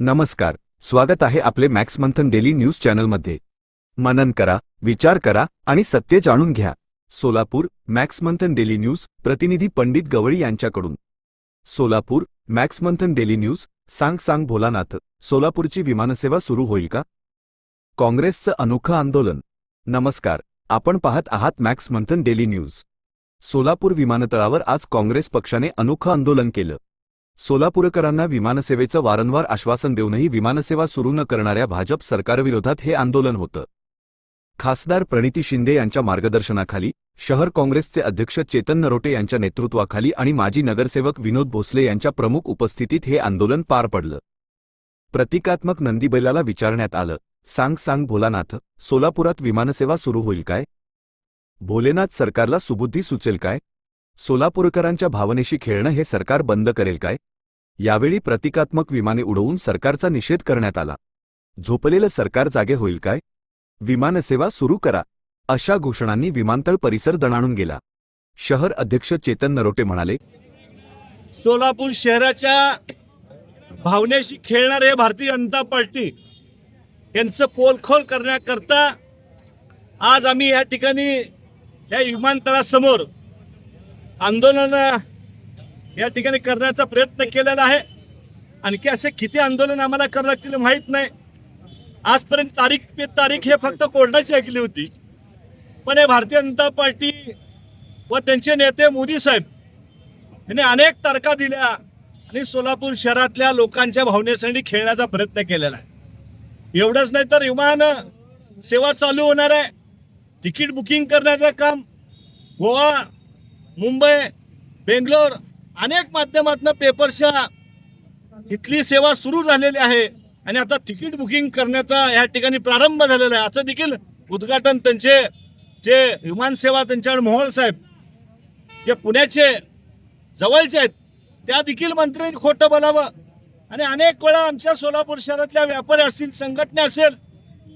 नमस्कार स्वागत आहे आपले मॅक्स मंथन डेली न्यूज चॅनलमध्ये. मनन करा विचार करा आणि सत्य जाणून घ्या. Solapur max Manthan daily news प्रतिनिधी पंडित गवळी यांच्याकडून. Solapur max Manthan daily news सांग सांग भोलानाथ सोलापूरची विमानसेवा सुरू होईल का? काँग्रेसचं अनोखं आंदोलन. नमस्कार आपण पाहत आहात max Manthan daily news. Solapur विमानतळावर आज काँग्रेस पक्षाने अनोखं आंदोलन केलं. सोलापूरकरांना विमानसेवेचं वारंवार आश्वासन देऊनही विमानसेवा सुरू न करणाऱ्या भाजप सरकारविरोधात हे आंदोलन होतं. खासदार प्रणिती शिंदे यांच्या मार्गदर्शनाखाली शहर काँग्रेसचे अध्यक्ष चेतन नरोटे यांच्या नेतृत्वाखाली आणि माजी नगरसेवक विनोद भोसले यांच्या प्रमुख उपस्थितीत हे आंदोलन पार पडलं. प्रतिकात्मक नंदीबैलाला विचारण्यात आलं सांग सांग भोलानाथ सोलापुरात विमानसेवा सुरू होईल काय? भोलेनाथ सरकारला सुबुद्धी सुचेल काय? सोलापूरकरांच्या भावनेशी खेळणं हे सरकार बंद करेल काय? यावेळी प्रतिकात्मक विमाने उडवून सरकारचा निषेध करण्यात आला. झोपलेलं सरकार जागे होईल काय? विमानसेवा सुरू करा अशा घोषणांनी विमानतळ परिसर दणाणून गेला. शहर अध्यक्ष चेतन नरोटे म्हणाले सोलापूर शहराच्या भावनेशी खेळणारे भारतीय जनता पार्टी यांचं पोलखोल करण्याकरता आज आम्ही या ठिकाणी या विमानतळासमोर आंदोलन या ठिकाणी करण्याचा प्रयत्न केलेला आहे. आणखी असे किती आंदोलन आम्हाला करावं लागतील माहीत नाही. आजपर्यंत तारीख पे तारीख हे फक्त कोर्टाची ऐकली होती. पण हे भारतीय जनता पार्टी व त्यांचे नेते मोदी साहेब यांनी अनेक तारखा दिल्या आणि सोलापूर शहरातल्या लोकांच्या भावनेसाठी खेळण्याचा प्रयत्न केलेला आहे. एवढंच नाही तर विमान सेवा चालू होणार आहे. तिकीट बुकिंग करण्याचं काम गोवा मुंबई बेंगलोर अनेक माध्यमातून पेपरच्या इथली सेवा सुरू झालेली आहे. आणि आता तिकीट बुकिंग करण्याचा या ठिकाणी प्रारंभ झालेला आहे. असं देखील उद्घाटन त्यांचे जे विमानसेवा त्यांच्याकडे मोहोळ साहेब जे पुण्याचे जवळचे आहेत त्या देखील मंत्र्यांनी खोटं बोलावं. आणि अनेक वेळा आमच्या सोलापूर शहरातल्या व्यापारी असतील संघटना असेल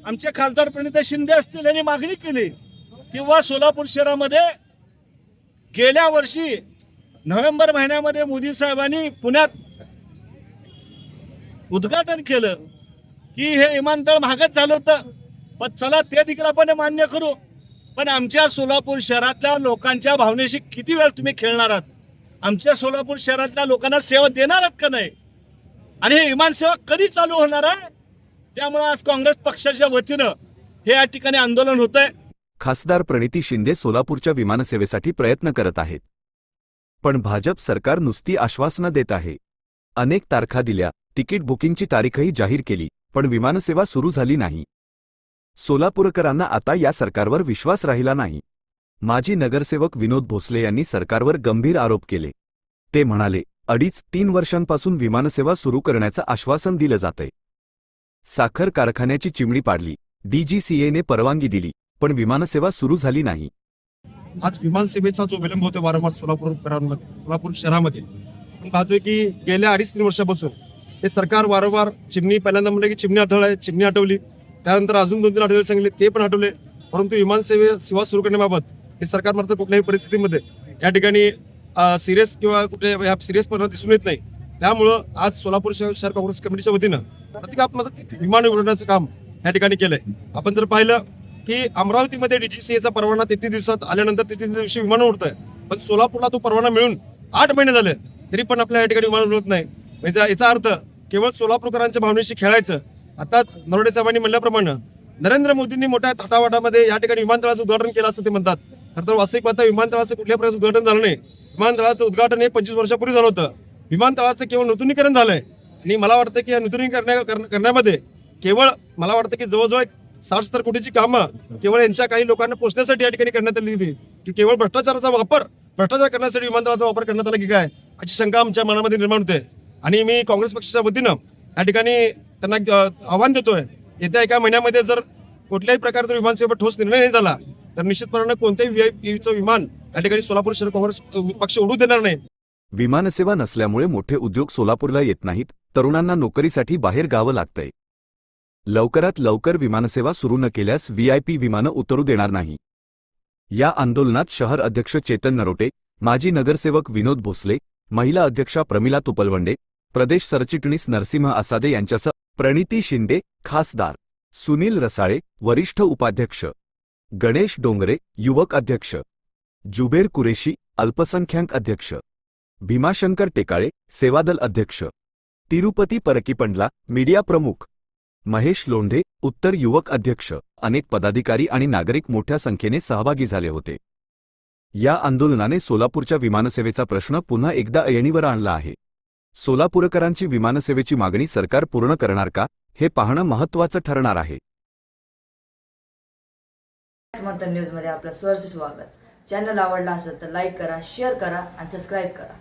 आमचे खासदार प्रणिता शिंदे असतील यांनी मागणी केली. किंवा सोलापूर शहरामध्ये गेल्या वर्षी नोव्हेंबर महिन्यामध्ये मोदी साहेबांनी पुण्यात उद्घाटन केलं की हे विमानतळ महागच झालं होतं. पण चला ते देखील आपण मान्य करू. पण आमच्या सोलापूर शहरातल्या लोकांच्या भावनेशी किती वेळ तुम्ही खेळणार आहात? आमच्या सोलापूर शहरातल्या लोकांना सेवा देणार आहात का नाही? आणि हे विमानसेवा कधी चालू होणार आहे? त्यामुळे आज काँग्रेस पक्षाच्या वतीनं हे या ठिकाणी आंदोलन होत आहे खासदार प्रणिती शिंदे सोलापूरच्या विमानसेवेसाठी प्रयत्न करत आहेत. पण भाजप सरकार नुसती आश्वासनं देत आहे. अनेक तारखा दिल्या तिकीट बुकिंगची तारीखही जाहीर केली पण विमानसेवा सुरू झाली नाही. सोलापूरकरांना आता या सरकारवर विश्वास राहिला नाही. माजी नगरसेवक विनोद भोसले यांनी सरकारवर गंभीर आरोप केले. ते म्हणाले अडीच तीन वर्षांपासून विमानसेवा सुरू करण्याचं आश्वासन दिलं जातंय. साखर कारखान्याची चिमणी पाडली डीजीसीएने परवानगी दिली पण विमानसेवा सुरू झाली नाही. आज विमानसेवेचा जो विलंब होतो वारंवार सोलापूरकरांमध्ये सोलापूर शहरामध्ये पाहतोय की गेल्या अडीच तीन वर्षापासून हे सरकार वारंवार चिमणी पहिल्यांदा म्हणलं की चिमणी आठवलं आहे चिमणी आठवली. त्यानंतर अजून दोन तीन आठवले सांगले ते पण हटवले परंतु विमानसेवे सेवा सुरू करण्याबाबत हे सरकार मात्र कुठल्याही परिस्थितीमध्ये या ठिकाणी सिरियस किंवा कुठे या सिरियसपणा दिसून येत नाही. त्यामुळं आज सोलापूर शहर शहर काँग्रेस कमिटीच्या वतीनं प्रतिकात्मक विमान उघडण्याचं काम या ठिकाणी केलंय. आपण जर पाहिलं की अमरावतीमध्ये डीजीसीएचा परवाना तेहतीस दिवसात आल्यानंतर तेहतीस दिवशी विमान उडत आहे पण सोलापूरला तो परवाना मिळून आठ महिने झाले तरी पण आपल्या या ठिकाणी विमान उडत नाही. म्हणजे याचा अर्थ केवळ सोलापूरकरांच्या भावनेशी खेळायचं. आताच नरोडे साहेबांनी म्हणल्याप्रमाणे नरेंद्र मोदींनी मोठ्या थाटावाटामध्ये या ठिकाणी विमानतळाचं उद्घाटन केलं असं ते म्हणतात. खरं तर वास्तविक पाहता विमानतळाचं कुठल्या प्रकारचं उद्घाटन झालं नाही. विमानतळाचं उद्घाटन हे पंचवीस वर्षापूर्वी झालं होतं. विमानतळाचं केवळ नूतनीकरण झालंय. आणि मला वाटतं की या नूतनीकरण करण्यामध्ये केवळ मला वाटतं की जवळजवळ एक साठ सत्तर कोटीची कामं केवळ यांच्या काही लोकांना पोचण्यासाठी या ठिकाणी करण्यात आली होती. की केवळ भ्रष्टाचाराचा वापर भ्रष्टाचार करण्यासाठी विमानतळाचा वापर करण्यात आला की काय? अशी शंका आमच्या मनामध्ये निर्माण होते. आणि मी काँग्रेस पक्षाच्या वतीनं या ठिकाणी त्यांना आव्हान देतोय. येत्या एका महिन्यामध्ये जर कुठल्याही प्रकारचा विमानसेवेवर ठोस निर्णय नाही झाला तर निश्चितपणानं कोणत्याही व्हीआयपीचं विमान या ठिकाणी सोलापूर शहर काँग्रेस पक्ष उडू देणार नाही. विमानसेवा नसल्यामुळे मोठे उद्योग सोलापूरला येत नाहीत. तरुणांना नोकरीसाठी बाहेर गावं लागतंय. लवकरात लवकर विमानसेवा सुरू न केल्यास व्हीआयपी विमानं उतरू देणार नाही. या आंदोलनात शहर अध्यक्ष चेतन नरोटे माजी नगरसेवक विनोद भोसले महिला अध्यक्षा प्रमिला तुपलवंडे प्रदेश सरचिटणीस नरसिंह आसादे यांच्यासह प्रणिती शिंदे खासदार सुनील रसाळे वरिष्ठ उपाध्यक्ष गणेश डोंगरे युवक अध्यक्ष जुबेर कुरेशी अल्पसंख्याक अध्यक्ष भीमाशंकर टेकाळे सेवादल अध्यक्ष तिरुपती परकीपंडला मीडिया प्रमुख महेश लोंढे उत्तर युवक अध्यक्ष अनेक पदाधिकारी आणि नागरिक मोठ्या संख्येने सहभागी झाले होते. या आंदोलनाने सोलापूरच्या विमानसेवेचा प्रश्न पुन्हा एकदा ऐणीवर आणला आहे. सोलापूरकरांची विमानसेवेची मागणी सरकार पूर्ण करणार का हे पाहणं महत्त्वाचं ठरणार आहे. न्यूजमध्ये आपलं स्वागत. चॅनल आवडला असेल तर लाईक करा शेअर करा आणि सबस्क्राईब करा.